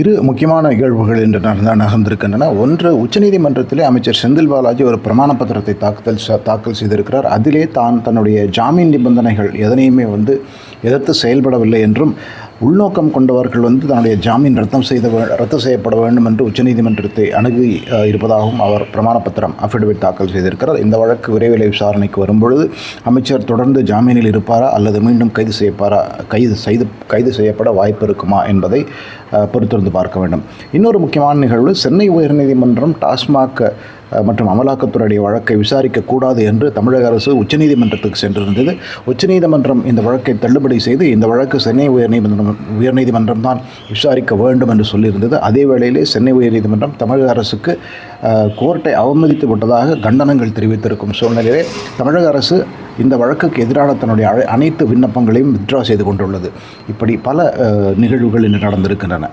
இரு முக்கியமான நிகழ்வுகள் இன்று நகர்ந்திருக்கின்றன. ஒன்று உச்சநீதிமன்றத்திலே அமைச்சர் செந்தில் பாலாஜி ஒரு பிரமாண பத்திரத்தை தாக்கல் தாக்கல் செய்திருக்கிறார். அதிலே தான் தன்னுடைய ஜாமீன் நிபந்தனைகள் எதனையுமே வந்து எதிர்த்து செயல்படவில்லை என்றும் உள்நோக்கம் கொண்டவர்கள் வந்து தன்னுடைய ஜாமீன் ரத்தம் செய்த ரத்து செய்யப்பட வேண்டும் என்று உச்சநீதிமன்றத்தை அணுகி இருப்பதாகவும் அவர் பிரமாணப்பத்திரம் அஃபிடவிட் தாக்கல் செய்திருக்கிறார். இந்த வழக்கு விரைவில் விசாரணைக்கு வரும்பொழுது அமைச்சர் தொடர்ந்து ஜாமீனில் இருப்பாரா அல்லது மீண்டும் கைது செய்யப்பாரா கைது செய்து கைது செய்யப்பட வாய்ப்பு இருக்குமா என்பதை பொறுத்திருந்து பார்க்க வேண்டும். இன்னொரு முக்கியமான நிகழ்வு சென்னை உயர்நீதிமன்றம் டாஸ்மாக் மற்றும் அமலாக்கத்துறையுடைய வழக்கை விசாரிக்கக்கூடாது என்று தமிழக அரசு உச்சநீதிமன்றத்துக்கு சென்றிருந்தது. உச்சநீதிமன்றம் இந்த வழக்கை தள்ளுபடி செய்து இந்த வழக்கு சென்னை உயர்நீதிமன்றம் உயர்நீதிமன்றம் தான் விசாரிக்க வேண்டும் என்று சொல்லியிருந்தது. அதே வேளையிலே சென்னை உயர்நீதிமன்றம் தமிழக அரசுக்கு கோர்ட்டை அவமதித்து விட்டதாக கண்டனங்கள் தெரிவித்திருக்கும் சூழ்நிலையிலே தமிழக அரசு இந்த வழக்குக்கு எதிரான தன்னுடைய அனைத்து விண்ணப்பங்களையும் வித்ட்ரா செய்து கொண்டுள்ளது. இப்படி பல நிகழ்வுகள் இன்று நடந்திருக்கின்றன.